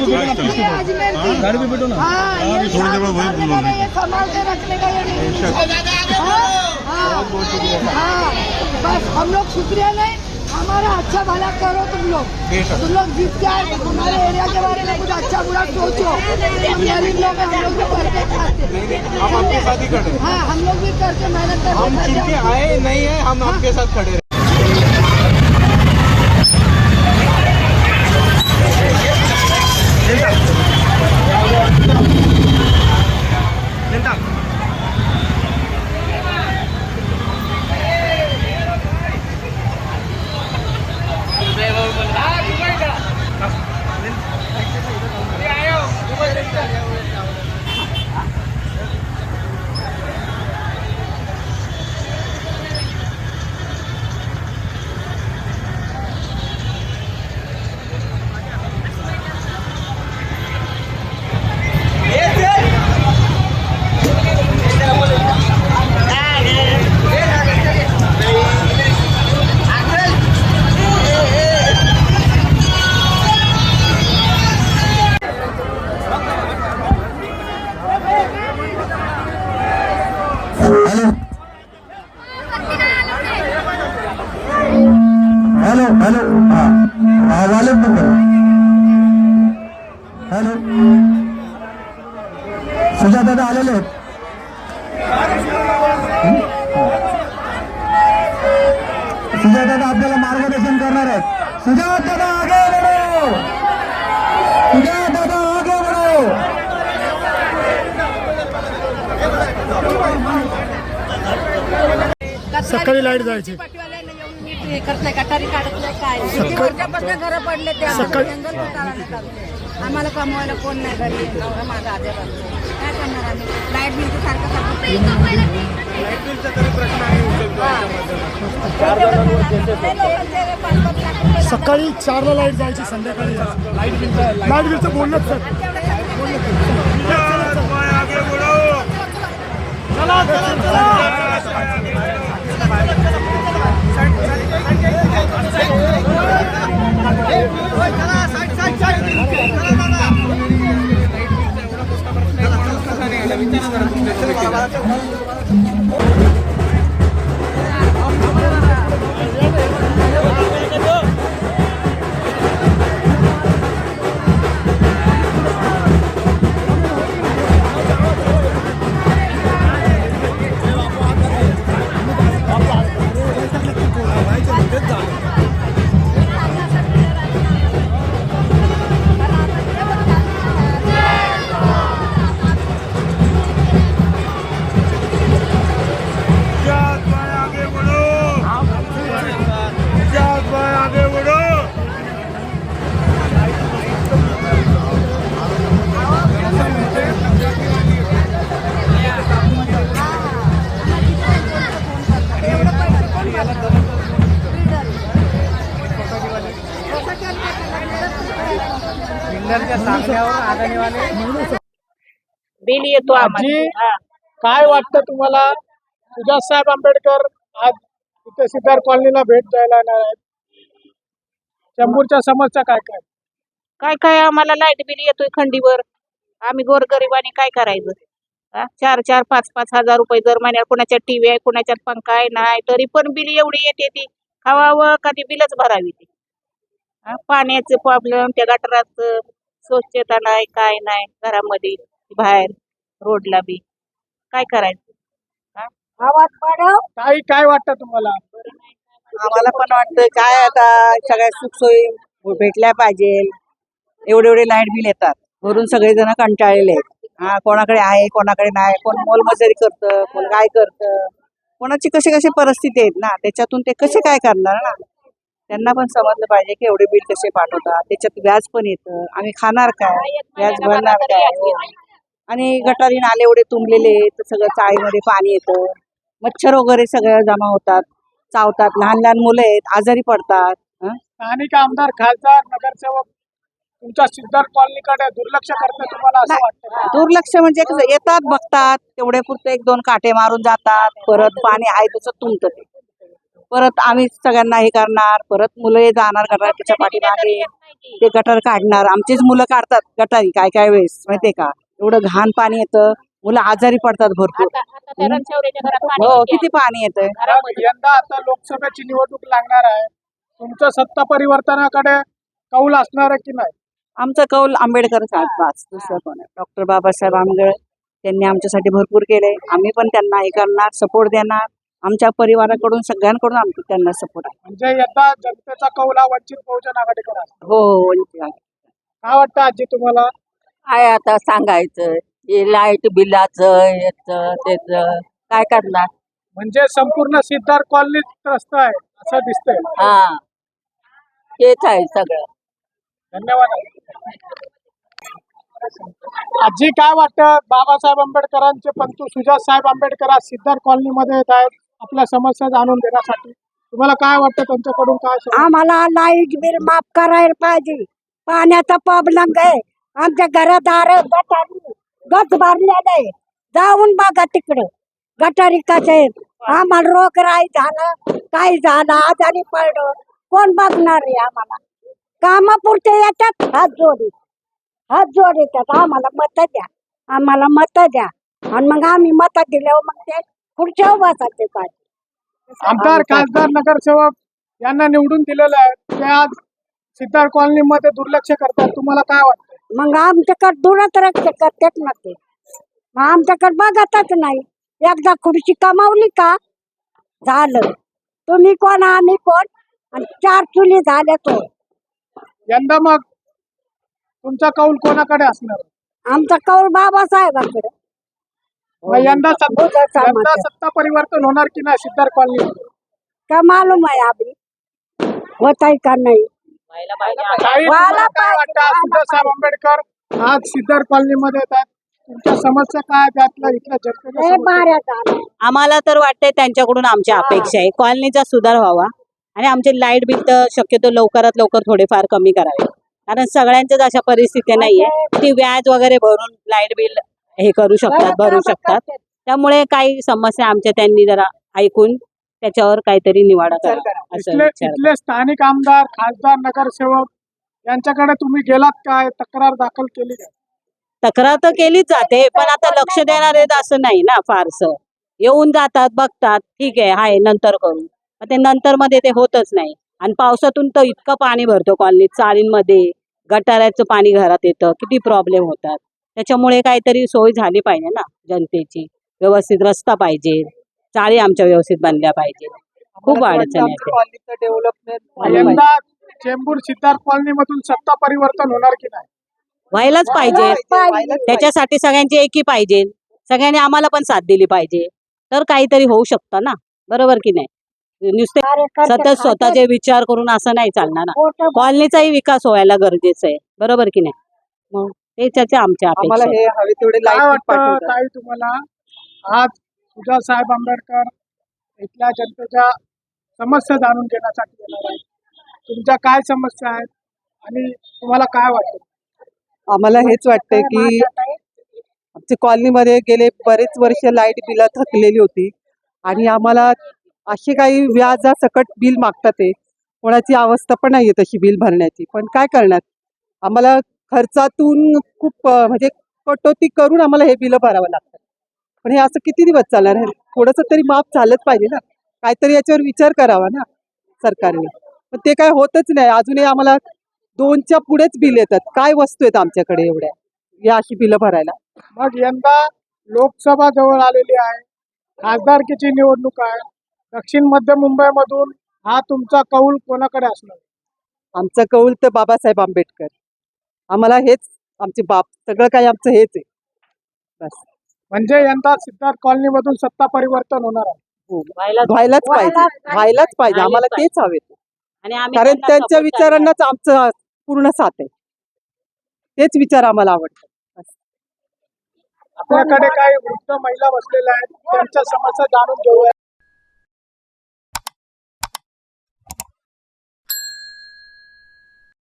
हाँ, हाँ, घर भी हाँ, बैठो ना। थोड़ी देर वही बस हम लोग शुक्रिया नहीं हमारा अच्छा भला करो तुम लोग। तुम लोग जीत के आए हमारे एरिया के बारे में कुछ अच्छा बुरा सोचो। हम गरीब लोग हम लोग भी करके खाते हम हाँ हम लोग भी करके मेहनत करते हम आए नहीं है हम आपके साथ खड़े Yeah, yeah, yeah. Hello. Hello hello. हा झालं वालेट नंबर हॅलो. सुजात दादा आलेले आहेत. सुजात दादा आपल्याला मार्गदर्शन करणार आहेत. सुजात दादा आगे बनो सुजात दादा आगे बनो सकाळी लाइट जायची. पाटीवाल्याने येऊन नीट हे गटारी काढत नाही काय वर्षापासून घरं पडले ते आम्हाला जंगल घोटाळा नाही करत. आम्हाला कमवायला कोण नाही घरी. नवरा माझा आजार काय करणार आम्ही? लाइट बिल सारखं सारखं सकाळी चारला लाइट जायची संध्याकाळी लाइट बिलचं बोलणंच सर. विचार बिल येतो. काय वाटतं तुम्हाला? सुजातसाहेब आंबेडकर आज इथे सिद्धार्थ कॉलनीला भेट द्यायला येणार आहेत. चंबूरच्या समस्या काय काय? काय काय आम्हाला लाइट बिल येतोय खंडीवर. आम्ही गोरगरिबाने काय करायचं? चार चार पाच पाच हजार रुपये दर महिन्यात कुणाच्या टीव्ही आहे कुणाच्यात पंखा आहे नाही तरी पण बिल एवढी येते ती. खावावं का ती बिलच भरावी ती? हा? पाण्याचं प्रॉब्लेम त्या गटारात स्वच्छता नाही काय नाही घरामध्ये बाहेर रोडला बी. काय करायचं? आवाज पाडव ताई काय वाटतं तुम्हाला? आम्हाला पण वाटतं काय आता सगळ्या सुखसोयी भेटल्या पाहिजे एवढे एवढे लाइट बिल येतात. वरून सगळेजण कंटाळलेले आहेत. हा कोणाकडे आहे कोणाकडे नाही कोण मोलमजुरी करतं कोण काय करतं. कोणाची कशी कशी परिस्थिती आहेत ना त्याच्यातून ते कसे काय करणार ना? त्यांना पण समजलं पाहिजे की एवढे बिल कसे पाठवतात त्याच्यात व्याज पण येतं. आम्ही खाणार काय? व्याज भरणार काय. आणि गटारी नाले एवढे तुंबलेले तर सगळं चाळीमध्ये पाणी येतं. मच्छर वगैरे सगळं जमा होतात चावतात. लहान लहान मुलं आहेत आजारी पडतात? स्थानिक आमदार खासदार नगरसेवक तुमच्या सिद्धार्थ कॉलनीकडे दुर्लक्ष करते तुम्हाला असं वाटतं? दुर्लक्ष म्हणजे कसं येतात बघतात. तेवढे पुरते एक दोन काटे मारून जातात. परत पाणी आहे तसं तुंबतं ते. परत आम्ही सगळ्यांना हे करणार परत मुलं हे जाणार करणार त्याच्या पाठीमागे. ते गटर काढणार. आमचीच मुलं काढतात गटारी काय काय वेळेस माहितीये का? एवढं घाण पाणी येतं. मुलं आजारी पडतात भरपूर. हो किती पाणी येतंय मग यंदा आता लोकसभेची निवडणूक लागणार आहे. तुमचं सत्ता परिवर्तनाकडे कौल असणार आहे की नाही? आमचा कौल आंबेडकर साहेब बस दुसरं कोण डॉक्टर बाबासाहेब आंबेडकर त्यांनी आमच्यासाठी भरपूर केले आम्ही पण त्यांना हे करणार सपोर्ट देणार. आमच्या परिवाराकडून सगळ्यांकडून आमचं त्यांना सपोर्ट आहे. म्हणजे यंदा जनतेचा कौल वंचित बहुजन आघाडीकडे आहे. हो हो. काय वाटतं आजी तुम्हाला? काय आता सांगायचं? हे लाइट बिलाचं याचं त्याचं काय करणार? म्हणजे संपूर्ण सिद्धार्थ कॉलनी त्रस्त आहे असं दिसतंय. हा. तेच आहे सगळं. धन्यवाद. आजी काय वाटतं? बाबासाहेब आंबेडकरांचे पंतू सुजात साहेब आंबेडकर आज सिद्धार्थ कॉलनीमध्ये येत आहेत. आपल्या समस्या जाणून देण्यासाठी तुम्हाला काय वाटतं? त्यांच्याकडून काय आम्हाला लाइट बिल माफ करायला पाहिजे. पाण्याचा प्रॉब्लेम आहे. आमच्या घरादार गटारी गट भरलेलं आहे. जाऊन बघा तिकडे. गटारी कसे आम्हाला आम्हाला रोगराई झालं. काय झालं? आजारी पडलो कोण बघणार आहे आम्हाला? कामापुरते येतात. हात जोडी. हात जोड येतात. आम्हाला मत द्या. आम्हाला मत द्या. आणि मग आम्ही मत दिल्यावर मग ते पुढच्या बसायचे पाहिजे आमदार खासदार नगरसेवक यांना निवडून दिलेलं आहे. ते आज सिद्धार्थ कॉलनीमध्ये दुर्लक्ष करतात. तुम्हाला काय वाटतं? मग आमच्याकडे दुरत रक्त करतात ना ते. मग आमच्याकडे बघतच नाही. एकदा खुर्ची कमावली का? झालं. तुम्ही कोण आम्ही कोण? आणि चार चुली झाल्या तो. यंदा मग तुमचा कौल कोणाकडे असणार? आमचा कौल बाबासाहेबांकडे. मग यंदा सत्ता हो, यंदा. सत्ता परिवर्तन होणार की नाही सिद्धार्थ कॉलनी? का मालूम आहे अभी होत आहे का नाही? ताई, तुम्हाला काय वाटतं? आंबेडकर आज सिद्धार्थ कॉलनीमध्ये येतात. तुमच्या समस्या काय आहेत? त्यातल्या इथल्या जनतेच्या हे समस्या? बाऱ्या झालं आम्हाला तर वाटतंय त्यांच्याकडून आमची अपेक्षा आहे. कॉलनीचा सुधार व्हावा. आणि आमचे लाइट बिल तर शक्यतो लवकरात लवकर थोडेफार कमी करावे. कारण सगळ्यांच्याच अशा परिस्थिती नाहीये. ती व्याज वगैरे भरून लाइट बिल हे करू शकतात भरू शकतात. त्यामुळे काही समस्या आमच्या त्यांनी जरा ऐकून त्याच्यावर काहीतरी निवाडा करा असं स्थानिक आमदार खासदार नगरसेवक यांच्याकडे तुम्ही गेलात काय तक्रार दाखल केली तक्रार तर केलीच जाते पण आता लक्ष देणार आहेत असं नाही ना फारसं. येऊन जातात बघतात ठीक आहे हाय नंतर करू. ते नंतर मध्ये ते होतच नाही. आणि पावसातून तर इतकं पाणी भरतो कॉलनीत चाळींमध्ये गटाराचं पाणी घरात येतं किती प्रॉब्लेम होतात. त्याच्यामुळे काहीतरी सोय झाली पाहिजे ना जनतेची. व्यवस्थित रस्ता पाहिजे. चाळी आमच्या व्यवस्थित बांधल्या पाहिजे. खूप अडचण डेव्हलपमेंट यंदा चेंबूर सिद्धार्थ कॉलनी मधून सत्ता परिवर्तन होणार की नाही? व्हायलाच पाहिजे. त्याच्यासाठी सगळ्यांची एकी पाहिजे. सगळ्यांनी आम्हाला पण साथ दिली पाहिजे. तर काहीतरी होऊ शकतं ना? बरोबर की नाही? नुसते सतत स्वतःचे विचार करून असं नाही चालणार ना? कॉलनीचाही विकास व्हायला गरजेचं आहे. बरोबर की नाही? मग त्याच्याचे आमच्या आम्हाला अपेक्षा हे हवे तेवढे काय लाइट वाटतं पाठवतात. ताई तुम्हाला? आज सुजात साहेब आंबेडकर इथल्या जनतेच्या समस्या जाणून घेण्यासाठी येणार आहेत. तुमच्या काय समस्या आहेत आणि तुम्हाला काय वाटतं? आम्हाला हेच वाटतंय की आमच्या कॉलनीमध्ये गेले बरेच वर्ष लाइट बिलं थकलेली होती. आणि आम्हाला असे काही व्याजासकट बिल मागतात ते. कोणाची अवस्था पण नाहीये तशी बिल भरण्याची. पण काय करणार? आम्हाला खर्चातून खूप म्हणजे कटोती करून आम्हाला हे बिलं भरावं लागतात पण हे असं किती दिवस चालणार? आहे थोडंसं तरी माफ झालंच पाहिजे ना. काहीतरी याच्यावर विचार करावा ना सरकारने. पण ते काय होतच नाही. अजूनही आम्हाला दोनच्या पुढेच बिल येतात. काय वस्तू आहेत आमच्याकडे एवढ्या? या अशी बिलं भरायला. मग यंदा लोकसभा जवळ आलेली आहे. खासदारकीची निवडणूक आहे. दक्षिण मध्य मुंबईमधून हा तुमचा कौल कोणाकडे असणार? आमचा कौल तर बाबासाहेब आंबेडकर. आम्हाला हेच आमचे बाप सगळं काही आमचं हेच आहे. बस. म्हणजे यंदा सिद्धार्थ कॉलनी मधून सत्ता परिवर्तन होणार आहे. हो. व्हायलाच पाहिजे. व्हायलाच पाहिजे. आम्हाला तेच हवे आणि आम्ही कारण त्यांना त्यांच्या support विचारांनाच आमचं पूर्ण साथ आहे. तेच विचार आम्हाला आवडतात. आपल्याकडे काही वृद्ध महिला बसलेल्या आहेत. त्यांच्या समस्या जाणून घेऊया.